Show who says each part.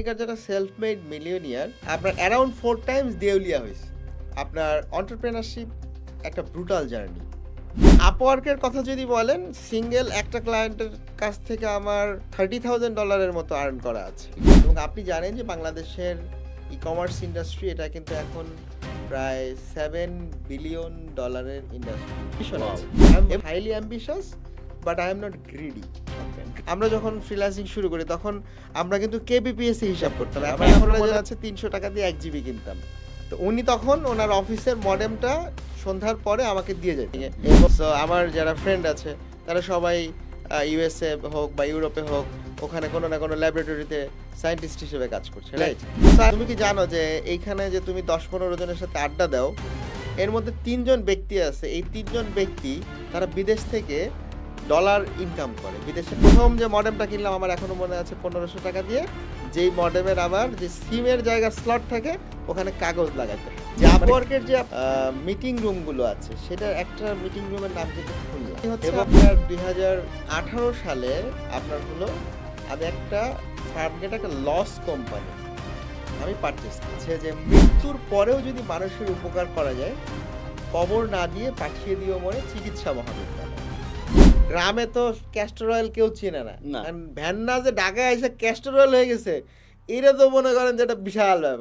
Speaker 1: আমেরিকার যারা self made millionaire আপনার অ্যারাউন্ড ফোর টাইমস দেউলিয়া হয়েছে আপনার অন্টারপ্রেনারশিপ একটা ব্রুটাল জার্নি আপওয়ার্কের কথা যদি বলেন সিঙ্গেল একটা ক্লায়েন্টের কাছ থেকে আমার থার্টি থাউজেন্ড ডলারের মতো আর্ন করা আছে। এবং আপনি জানেন যে বাংলাদেশের ই কমার্স ইন্ডাস্ট্রি এটা কিন্তু এখন প্রায় সেভেন বিলিয়ন ডলারের industry
Speaker 2: Wow.
Speaker 1: Highly ambitious but I am not greedy আমরা যখন ফ্রিল্যান্সিং শুরু করি তখন আমরা কিন্তু কেবিপিএস হিসাব করতাম আমার এখন মনে আছে তিনশো টাকা দিয়ে এক জিবি কিনতাম। তো উনি তখন ওনার অফিসের মডেমটা সন্ধ্যার পরে আমাকে দিয়ে যায়। So, আমার যারা ফ্রেন্ড আছে তারা সবাই ইউএসএ হোক বা ইউরোপে হোক ওখানে কোনো না কোনো ল্যাবরেটরিতে সায়েন্টিস্ট হিসেবে কাজ করছে রাইট তুমি কি জানো যে এইখানে যে তুমি দশ পনেরো জনের সাথে আড্ডা দাও এর মধ্যে তিনজন ব্যক্তি আছে। এই তিনজন ব্যক্তি তারা বিদেশ থেকে ডলার ইনকাম করে। বিদেশে প্রথম যে মডেমটা কিনলাম আমার এখনও মনে আছে পনেরোশো টাকা দিয়ে যেই মডেমের আবার যে সিমের জায়গা স্লট থাকে ওখানে কাগজ লাগাতে হয়। যে আপওয়ার্কের যে মিটিং রুমগুলো আছে সেটার একটা মিটিং রুমের নাম কিন্তু খুললাম এবং আপনার দুই হাজার আঠারো সালে আপনার হলো আমি একটা ফার্মগেট একটা লস কোম্পানি আমি পারচেস করছি। যে মৃত্যুর পরেও যদি মানুষের উপকার করা যায় কবর না দিয়ে পাঠিয়ে দিও মনে চিকিৎসা মহাবিদ্যালয়। গ্রামে তো ক্যাস্টর অয়েল কেউ চেনে না। ভ্যান না যে ঢাকায় এসে ক্যাস্টর অয়েল হয়ে গেছে এটা তো মনে করেন যে একটা বিশাল ব্যাপার